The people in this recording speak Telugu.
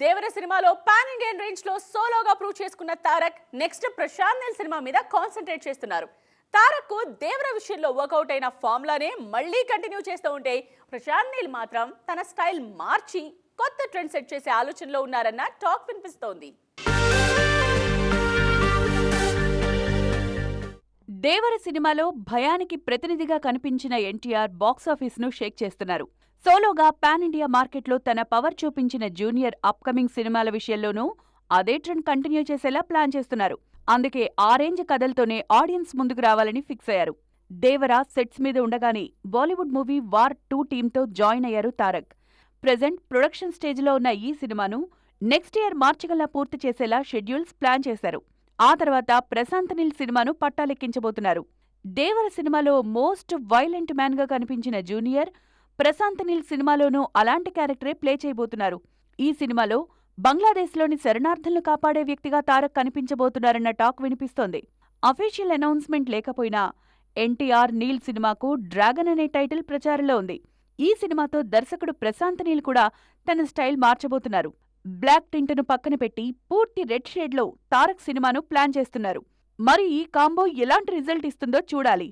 దేవర సినిమాలో పాన్ ఇండియన్ రేంజ్లో సోలోగా ప్రూవ్ చేసుకున్న తారక్ నెక్స్ట్ ప్రశాంత్ నీల్ సినిమా మీద కాన్సన్ట్రేట్ చేస్తున్నారు. తారక్కు దేవర విషయంలో వర్కౌట్ అయిన ఫార్ములానే మళ్ళీ కంటిన్యూ చేస్తూ ఉంటే ప్రశాంత్ నీల్ మాత్రం తన స్టైల్ మార్చి కొత్త ట్రెండ్ సెట్ చేసే ఆలోచనలో ఉన్నారన్న టాక్ వినిపిస్తోంది. దేవర సినిమాలో భయానికి ప్రతినిధిగా కనిపించిన ఎన్టీఆర్ బాక్సాఫీస్ను షేక్ చేస్తున్నారు. సోలోగా పాన్ ఇండియా మార్కెట్లో తన పవర్ చూపించిన జూనియర్ అప్కమింగ్ సినిమాల విషయంలోనూ అదే ట్రెండ్ కంటిన్యూ చేసేలా ప్లాన్ చేస్తున్నారు. అందుకే ఆ రేంజ్ కథలతోనే ఆడియన్స్ ముందుకు రావాలని ఫిక్స్ అయ్యారు. దేవర సెట్స్ మీద ఉండగానే బాలీవుడ్ మూవీ వార్ టూ టీంతో జాయిన్ అయ్యారు తారక్. ప్రజెంట్ ప్రొడక్షన్ స్టేజ్లో ఉన్న ఈ సినిమాను నెక్స్ట్ ఇయర్ మార్చికల్లా పూర్తి చేసేలా షెడ్యూల్స్ ప్లాన్ చేశారు. ఆ తర్వాత ప్రశాంత్ నీల్ సినిమాను పట్టాలెక్కించబోతున్నారు. దేవర సినిమాలో మోస్ట్ వైలెంట్ మ్యాన్గా కనిపించిన జూనియర్ ప్రశాంత్ నీల్ సినిమాలోనూ అలాంటి క్యారెక్టరే ప్లే చేయబోతున్నారు. ఈ సినిమాలో బంగ్లాదేశ్లోని శరణార్థులను కాపాడే వ్యక్తిగా తారక్ కనిపించబోతున్నారన్న టాక్ వినిపిస్తోంది. అఫీషియల్ అనౌన్స్మెంట్ లేకపోయినా ఎన్టీఆర్ నీల్ సినిమాకు డ్రాగన్ అనే టైటిల్ ప్రచారంలో ఉంది. ఈ సినిమాతో దర్శకుడు ప్రశాంత్ నీల్ కూడా తన స్టైల్ మార్చబోతున్నారు. బ్లాక్ టింట్ను పక్కన పెట్టి పూర్తి రెడ్ షేడ్లో తారక్ సినిమాను ప్లాన్ చేస్తున్నారు. మరి ఈ కాంబో ఎలాంటి రిజల్ట్ ఇస్తుందో చూడాలి.